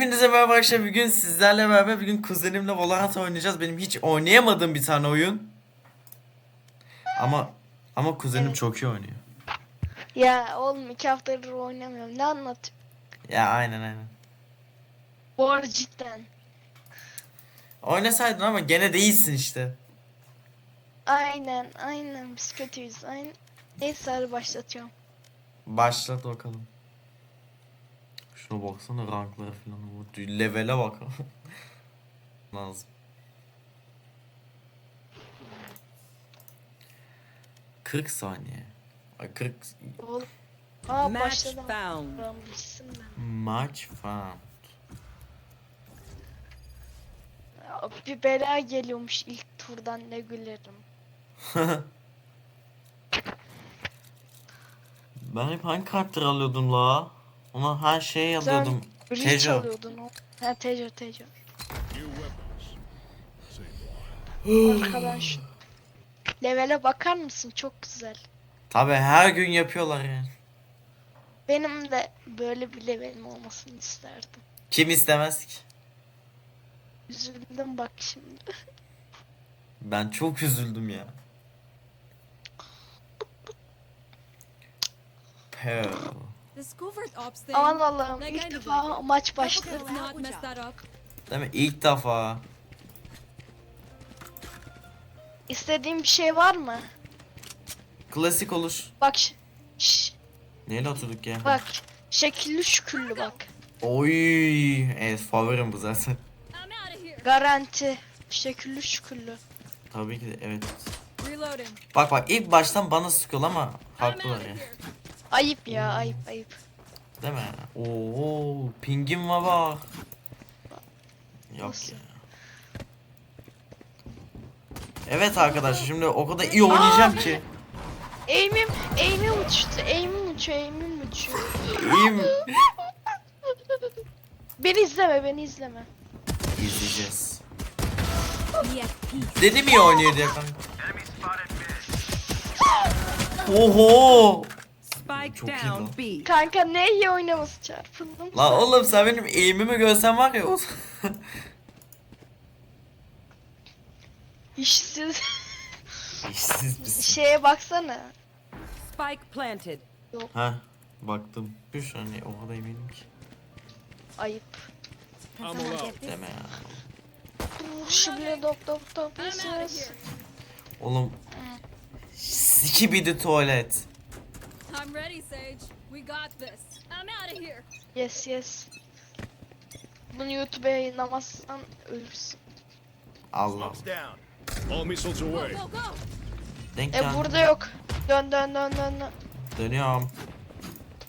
Hepinize merhaba arkadaşlar. Bugün sizlerle beraber bugün kuzenimle Valorant oynayacağız. Benim hiç oynayamadığım bir tane oyun. Ama ama kuzenim Evet. çok iyi oynuyor. Ya oğlum iki haftadır oynamıyorum. Ne anlatıyorsun? Ya aynen aynen. Bu arada cidden. Oynasaydın ama gene de iyisin işte. Aynen aynen biz kötüyüz. Aynen. Neyse hadi başlatıyorum. Başlat bakalım. Şuna baksana ranklara falan. Levele bak. Lazım. Kırk saniye. Ay 40 Oğlum. Aa Match başladım. found. Tamam, bitsin falan. Ya, Bir bela geliyormuş ilk turdan ne gülerim. Ben hep hangi kartları alıyordum la? Ona her şeyi alıyordum. Bridge Tejo. alıyordun o. Ha Tejo Tejo. Arkadan şu. Levele bakar mısın? Çok güzel. Tabi her gün yapıyorlar yani. Benim de böyle bir levelim olmasını isterdim. Kim istemez ki? Üzüldüm bak şimdi. Ben çok üzüldüm ya. Pearl. Aman Allah'ım ilk defa maç başladı. Değil mi? İlk defa. İstediğin bir şey var mı? Klasik olur. Bak ş- şş, Neyle oturduk ya? bak şekilli şükürlü bak. Oy. Evet favorim bu zaten. Garanti. Şekilli şükürlü. Tabii ki de evet. Bak bak ilk baştan bana sıkıyor ama haklılar ya. Ayıp ya ayıp ayıp. Değil mi? Oo, pingim var bak. Yok Nasıl? ya. Evet arkadaşlar şimdi o kadar iyi oynayacağım ki. Aim'im, aim'im uçtu. Aim'im uçuyor, aim'im uçuyor. İyiyim. Beni izleme, beni izleme. İzleyeceğiz. Dedim iyi oynuyor diye kanka. Oho. Spike down B. Kanka ne iyi oynaması çarpıldım. La oğlum sen benim eğimimi görsen var ya. o- İşsiz. İşsiz misin? Şeye baksana. Spike planted. Ha baktım. Bir saniye o kadar eminim ki. Ayıp. Deme ya. Şimdi dop dop dop I'm out of yapıyorsunuz. here. Oğlum. Skibidi tuvalet. I'm ready, Sage. We got this. I'm out of here. Yes yes. Bunu YouTube'a yayınlamazsan ölürsün. Allah. Smoke's down. All missiles Go, away. go, go. Denk E geldi. burada yok. Dön dön dön dön dön. Dönüyorum.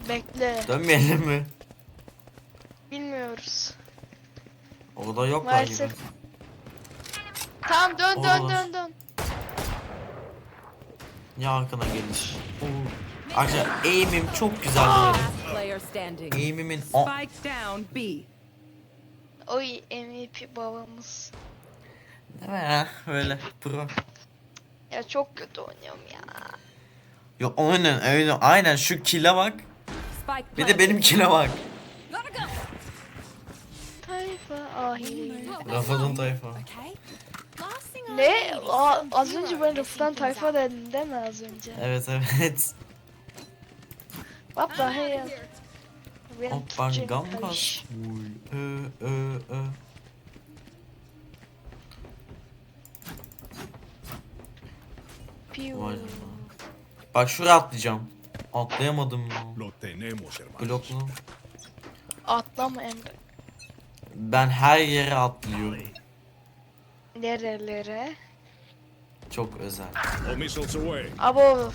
Bekle. Dönmeyelim mi? Bilmiyoruz. Orada yoklar Maalesef. gibi. Tamam dön dön dön dön. Ya arkana gelir. Oo. Arkadaşlar eğimim çok güzel. Eğimimin o... Spike down B. Oy MVP babamız. Değil mi ya? Böyle pro. Ya çok kötü oynuyorum ya. Yo aynen öyle aynen şu kill'e bak. Bir de benim kill'e bak. Tayfa ahili. Rafa'nın tayfa. Ne? Aa, az önce ben things tayfa up. dedin değil mi az önce? Evet evet. Türkçem gam karış. kas. Uy, Ö ö ö. Piu. Vay canına. Bak şuraya atlayacağım. Atlayamadım ya. Lo tenemos, hermano. Bloklu. Atlama Emre. Ben her yere atlıyorum. Nerelere? Çok özel. All missiles away. Abo.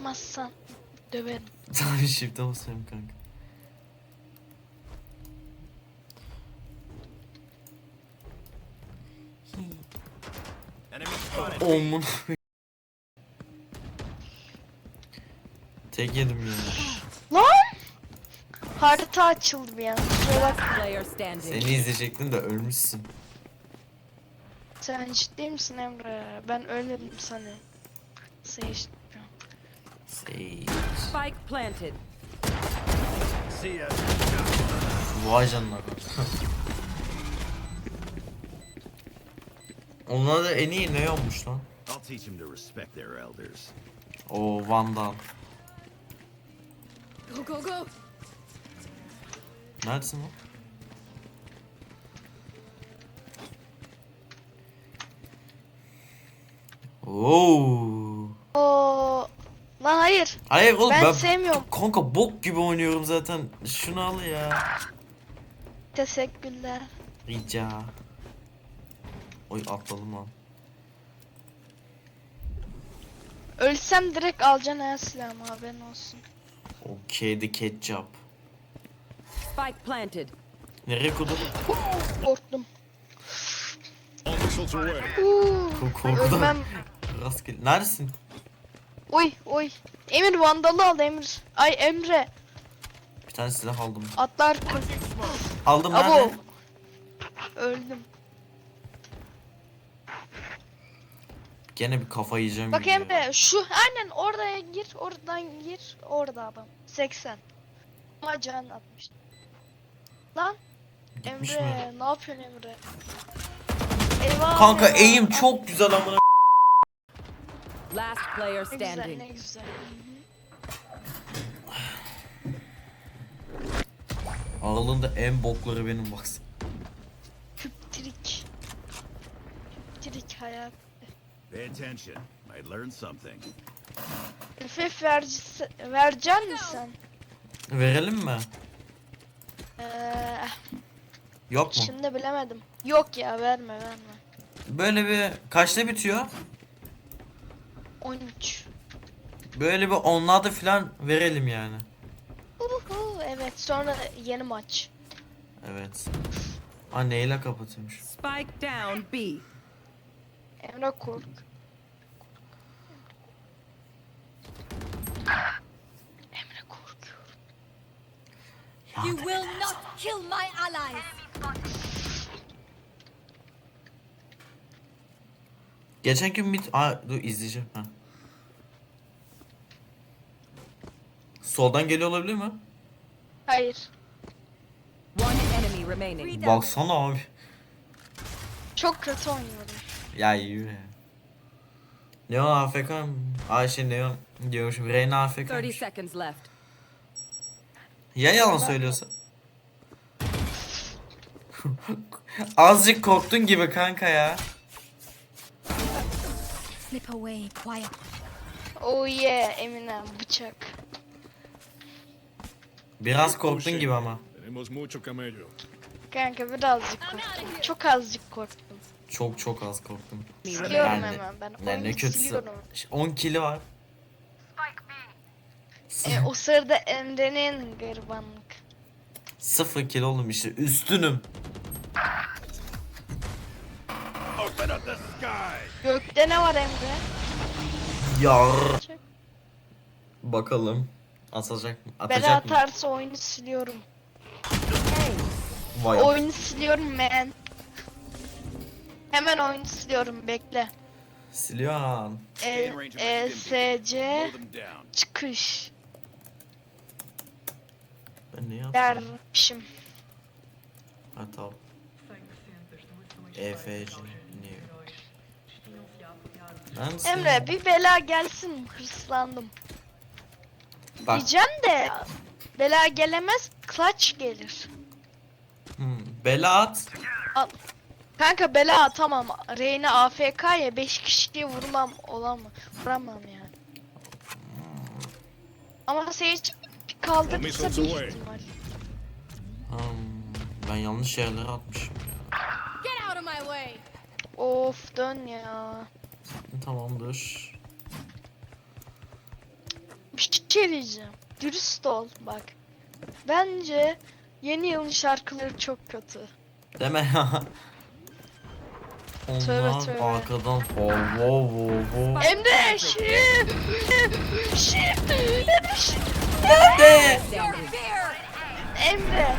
Basmazsan döverim. Tabii shift'e basıyorum kanka. Omun. Tek yedim ya. Lan! Harita açıldı bir an. Kusura bakma. Player standing. Seni izleyecektim de ölmüşsün. Sen ciddi misin Emre? Ben ölmedim sana. Sage. Sage. Spike planted. See ya. Vay canına. Onlar da en iyi ne olmuş lan? I'll teach them to respect their elders. O Vandal. Go, go, go. Neredesin lan? Oo. Oo. Lan hayır. Hayır oğlum Ben ben, sevmiyorum. kanka bok gibi oynuyorum zaten. Şunu al ya. Teşekkürler. Rica. Oy atladım lan. Ölsem direkt alacaksın ha silahımı haberin olsun. Okey the ketchup. Spike planted. Nereye kurdun? Korktum. Korkudan. Ölmem. Rastgele. Neredesin? Oy oy. Emir vandalı al Emir. Ay Emre. Bir tane silah aldım. Atlar. Aldım Abo. nerede? Öldüm. Gene bir kafa yiyeceğim Bak gibi ya. Emre şu aynen oraya gir oradan gir orada adam 80 ama can atmış lan Gitmiş Emre mi? ne yapıyorsun Emre Eyvah Kanka eyvah. eğim çok güzel amına. Last player ne güzel standing. ne güzel Aralarında en bokları benim baksın. Küptrik Küptrik hayat Pay attention. Might learn something. FF vercisi, vereceksin mi sen? Verelim mi? Ee, Yok mu? şimdi bilemedim. Yok ya verme verme. Böyle bir kaçta bitiyor? 13. Böyle bir onlarda falan verelim yani. Uhu, evet sonra yeni maç. Evet. Aa neyle kapatıyormuş? Spike down B. Emre kork. Emre korkuyor. You will not kill my allies. Geçen gün bir... Aa dur izleyeceğim. Ha. Soldan geliyor olabilir mi? Hayır. One enemy remaining. Baksana abi. Çok kötü oynuyorum. Ya yürü. Neon AFK mı? Ayşe Neon diyormuşum. Reyna 30 AFK'ymış. seconds left. Ya yalan söylüyorsa? Azıcık korktun gibi kanka ya. Slip away, quiet. Oh yeah Eminem bıçak. Biraz korktun gibi ama. Kanka birazcık korktum. Çok azıcık korktum. Çok çok az korktum. Siliyorum Yani- hemen ben. Yani ne kötüsü. siliyorum. 10 kili var. E, o sırada Emre'nin garibanlık. 0 kill oğlum işte üstünüm. Gökte ne var Emre? Yar. Bakalım. Atacak mı? Bela Atacak mı? atarsa oyunu siliyorum. Vay. Oyunu siliyorum man. Hemen oyunu siliyorum bekle. Siliyorsun. E, my e, çıkış Ben ne yaptım? dermişim. Ha tamam. EFC. Neredesin? Emre bir bela gelsin hırslandım. Bak. Diyeceğim de bela gelemez clutch gelir. Hmm. Bela at. Al. Kanka bela atamam. Reyna AFK ya 5 kişiyi vurmam olamam. Vuramam yani. Ama Sage kaldırırsa bir ihtimal. Hmm. Ben yanlış yerlere atmışım ya. Of dön ya. Tamamdır. Bir şey diyeceğim. Dürüst ol bak. Bence yeni yılın şarkıları çok kötü. Deme ya. Onlar Tövbe tövbe. arkadan ho ho ho. Emre şi şi Nerede? Standing. Emre.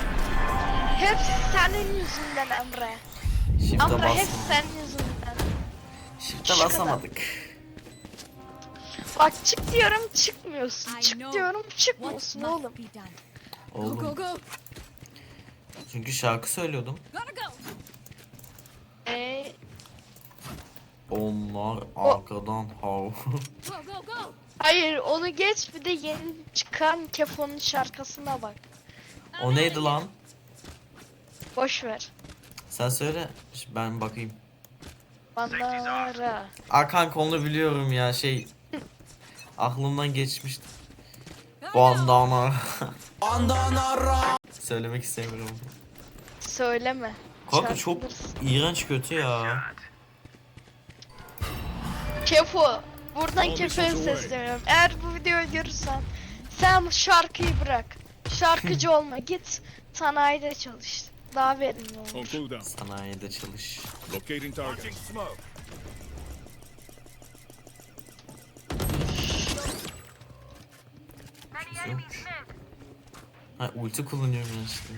Hep senin yüzünden Emre. Shift'e Emre hep basmadık. senin kadar. basamadık. Bak çık diyorum çıkmıyorsun. Çık diyorum çıkmıyorsun oğlum. Oğlum go! çünkü şarkı söylüyordum. Gotta go! Ee, Onlar arkadan hav. Go go go! hayır onu geç bir de yeni çıkan Kefo'nun şarkısına bak. o neydi lan? Boş ver. Sen söyle. Ben bakayım. Bandara. Aa kanka onu biliyorum ya şey. Aklımdan geçmişti. Bandana. Bandana. Söylemek istemiyorum. Söyleme. Kanka çok iğrenç kötü ya. Kefo. Buradan away. sesleniyorum. Eğer bu videoyu görürsen sen şarkıyı bırak. Şarkıcı olma git sanayide çalış. Daha verimli On olur. cooldown. Sanayide çalış. Locating target. smoke. Güzelmiş. Ha ulti kullanıyorum ya işte.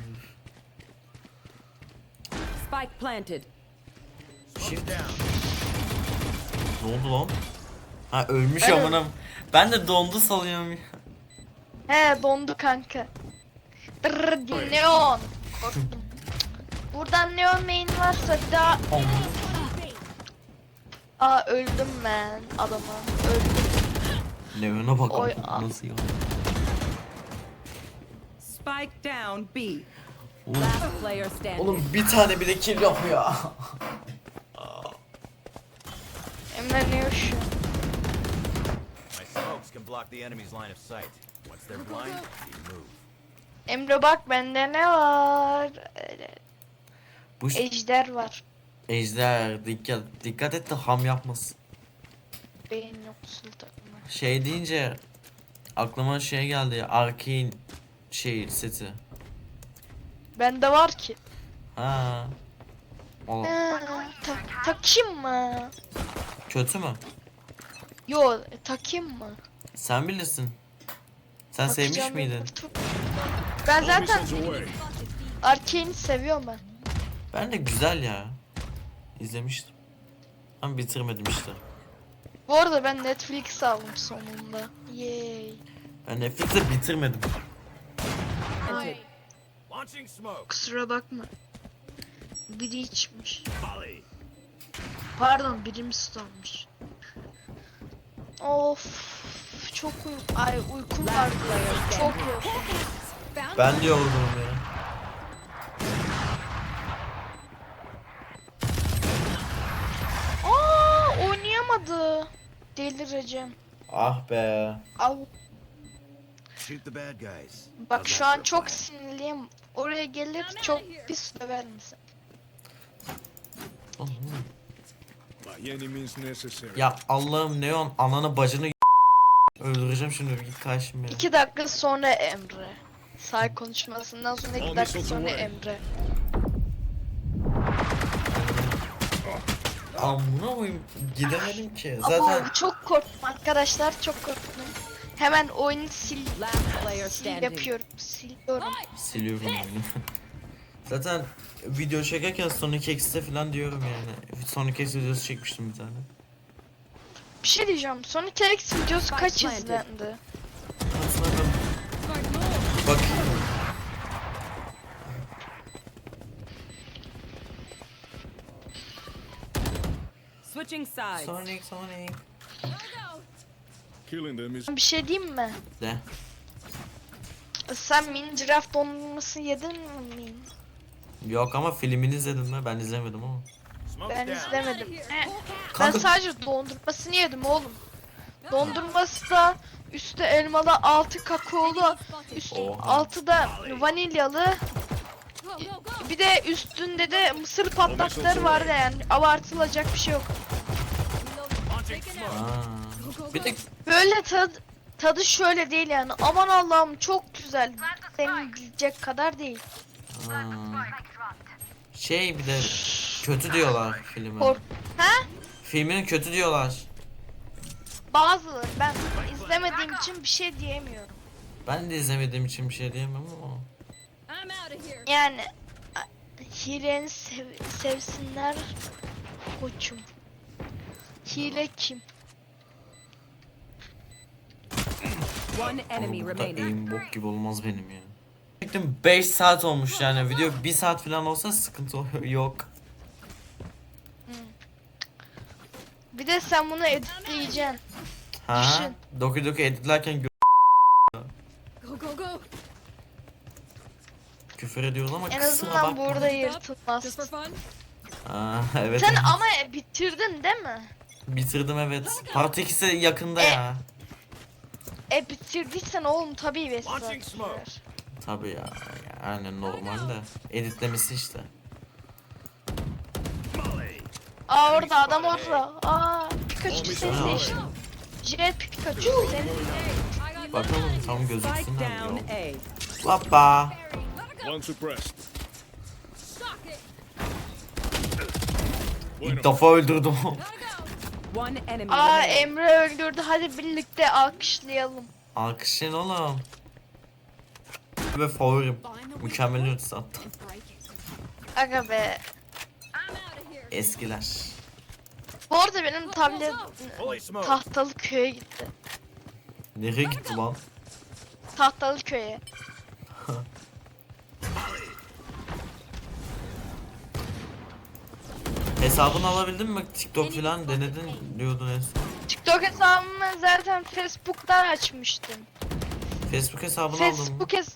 Spike planted. Shift. Ne oldu lan? Ha ölmüş Ben- amınam. Ben de dondu salıyorum ya. He dondu kanka. Brrr, neon. Korktum. Buradan neon main varsa bir daha... Aa öldüm ben adama. Öldüm. Neon'a bak Oy, ah. nasıl ya. Spike down B. Oğlum, Last player standing. oğlum bir tane bile kill yok ya. Emre ne yaşıyor? My smokes can block the enemy's line of sight. Once they're blind, you move. Emre bak bende ne var? Ee, Bu ş- Ejder var. ejder dikkat dikkat et de ham yapmasın. Beyin yoksul takımı. Şey deyince aklıma şey geldi ya Arkane şey seti. Bende var ki. Ha. O Ha, tak takayım mı? kötü mü? Yo takayım mı? Sen bilirsin. Sen sevmiş Takacağım miydin? yok. Ben zaten. Arkane'i seviyorum ben. Ben de güzel ya. İzlemiştim. Ama bitirmedim işte. Bu arada ben Netflix aldım sonunda. Yay. Ben Netflix'te bitirmedim. Smoke. Kusura bakma. Biri içmiş. Pardon birim olmuş. Of çok uy ay uykum vardı ya. Çok yorgun. Ben de yoruldum ya. Aa oynayamadı. Delireceğim. Ah be. Al Shoot the bad guys. bak şu an çok sinirliyim. Oraya gelir çok pis döver misin? Ya Allah'ım Neon ananı bacını öldüreceğim şimdi git karşıma ya. İki dakika sonra Emre. Say konuşmasından sonra iki dakika sonra. Emre. Amına koyayım gidemedim ki. Ama Zaten çok korktum arkadaşlar çok korktum. Hemen oyunu sil, Last player sil standing. yapıyorum. Siliyorum. siliyorum onu. Zaten video çekerken Sonic X'te falan diyorum yani. Sonic X videosu çekmiştim bir tane. Bir şey diyeceğim. Sonic X videosu kaç izlendi? Bakayım. Switching sides. Sonic Sonic. Killing them is Bir şey diyeyim mi? De. Sen mini giraffe dondurması yedin mi mini? Yok ama filmini izledin mi? Ben izlemedim ama. Ben izlemedim. Cap! Ben Kanka sadece dondurmasını yedim oğlum. Dondurması da üstü elmalı, altı kakaolu, üst Oha. altı da vanilyalı. Bir de üstünde de mısır patlakları vardı yani. Abartılacak bir şey yok. Aa. Bir de Böyle tad tadı şöyle değil yani. Aman Allah'ım çok güzel. Senin bilecek kadar değil. Aa. Şey bir de kötü diyorlar. Kork. Ha? Filmin kötü diyorlar. Bazıları ben izlemediğim için bir şey diyemiyorum. Ben de izlemediğim için bir şey diyemem ama. I'm out of here! Yani a- hileni sev, sevsinler koçum. Hile kim? One enemy Oğlum, bu da remaining. aim bok gibi olmaz benim ya. Çektim 5 saat olmuş yani video 1 saat falan olsa sıkıntı yok. Bir de sen bunu editleyeceksin. Ha? Doku Doku editlerken gö- Go, go, go. küfür ediyoruz ama En azından bakma. burada Just yırtılmaz. for fun. Aa, evet. Sen ama bitirdin değil mi? Bitirdim evet. Part 2'si yakında E- ya. E bitirdiysen oğlum tabii ve Launching smoke. Tabii ya. Yani normal de. Editlemesi işte. Aa orada adam orada. Aa Pikachu on. seçtim. Jet Pikachu seni. I got Bakalım tam Spike gözüksünler down diyor. A. Hoppa. One suppressed. İlk defa öldürdüm. Gotta go. One enemy Aa. Emre öldürdü. Hadi birlikte alkışlayalım. Alkışlayın oğlum. Ve favorim. Mükemmel ötesi hatta. Aga be. Eskiler. Bu arada benim tablet tahtalı köye gitti. Nereye gitti lan? Tahtalı köye. Hesabını alabildin mi? TikTok falan denedin diyordun en son. TikTok hesabımı zaten Facebook'tan açmıştım. Facebook hesabını aldın mı? Facebook hes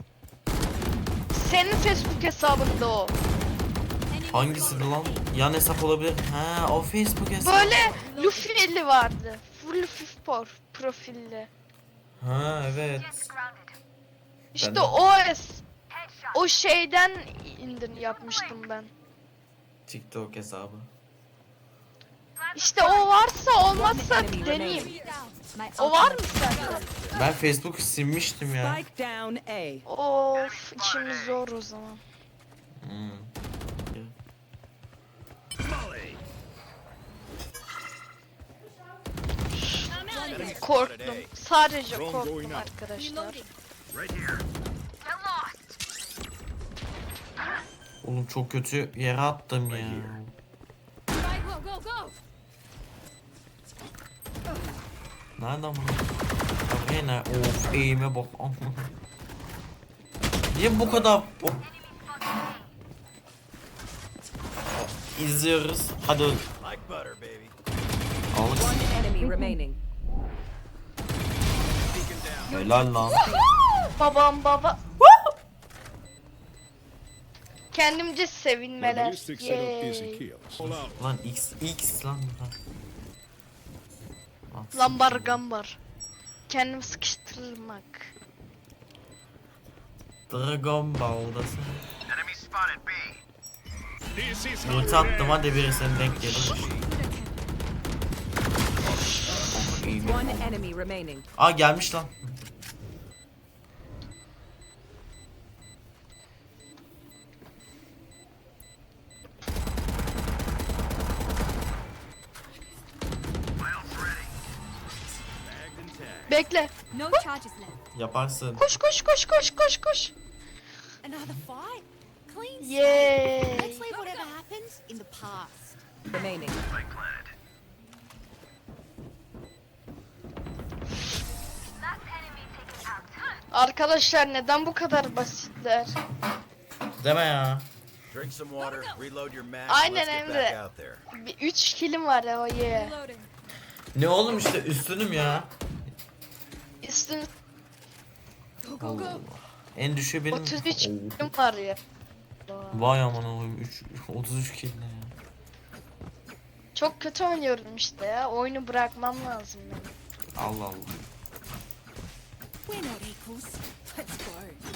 Senin Facebook hesabında o. Hangisiydi lan? Yan hesap olabilir. Ha o Facebook hesabı. Böyle Luffy'li vardı. Full Luffy por profilli. Ha evet. İşte Ben- o es o şeyden indir yapmıştım ben. TikTok hesabı. İşte o varsa olmazsa deneyeyim. O var mı sende? Ben Facebook silmiştim ya. Spike down A. Of içimiz zor o zaman. Hmm. Korktum. Sadece korktum arkadaşlar. Oğlum çok kötü yere attım ya. Right, go, go, go. Nereden bu? Ya yine of eğime bak. Niye bu kadar o... İzliyoruz. Hadi öl. Remaining. Helal lan. Babam baba. Kendimce sevinmeler. Yay. Lan X X lan. Atsın. Lambar gambar. Kendim sıkıştırmak. Dragon Ball'dasın. This is Ulti attım hadi biri sen denk gelir. One enemy remaining. Aa gelmiş lan. Bekle. No charges left. Yaparsın. Koş koş koş koş koş koş. Another fight. Clean slate. Yay. Let's leave whatever happens in the past. Remaining. Arkadaşlar neden bu kadar basitler? Deme ya. Drink some water, reload your mask. Aynen Emre. back out there. Bir 3 kilim var ya o ye. Ne oğlum işte üstünüm ya. Üstün Go, go, go. En düşüğü benim. 33 Oo. kilim var ya. Vay aman oğlum 3 33 kill ne ya. Çok kötü oynuyorum işte ya. Oyunu bırakmam lazım benim. Allah Allah.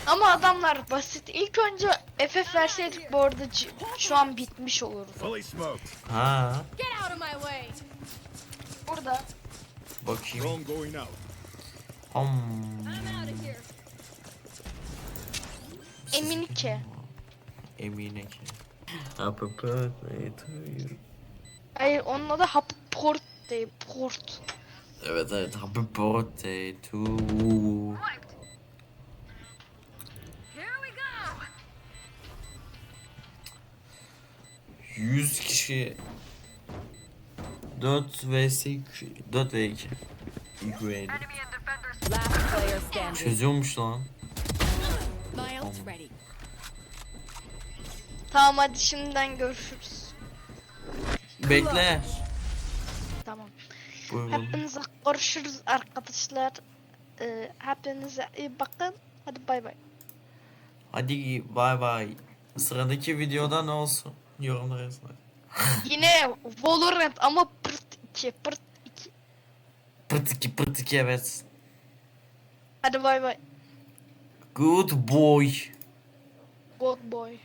Ama adamlar basit. İlk önce FF verseydik bu arada c- şu an bitmiş olurdu. Fully smoked. Ha, Get out of my way. Burada. bakayım. Drone going out. Ham. I'm out of here. Emin ki. Emine ki. Hayır onun adı Happy Port değil. Port. Evet evet happy birthday to. 100 kişi 4 vs 2 4 v 2 2 v Last player standing. Çözüyormuş lan. Ready. Tamam hadi şimdiden görüşürüz. Bekle. Tamam. Buyurun. Hepinize görüşürüz arkadaşlar. Ee, hepinize iyi bakın. Hadi bay bay. Hadi bay bay. Sıradaki videoda ne olsun? Yorumlara yazın. Yine Valorant ama pırt 2 pırt 2. Pırt iki pırt iki evet. Hadi bay bay. Good boy. Good boy.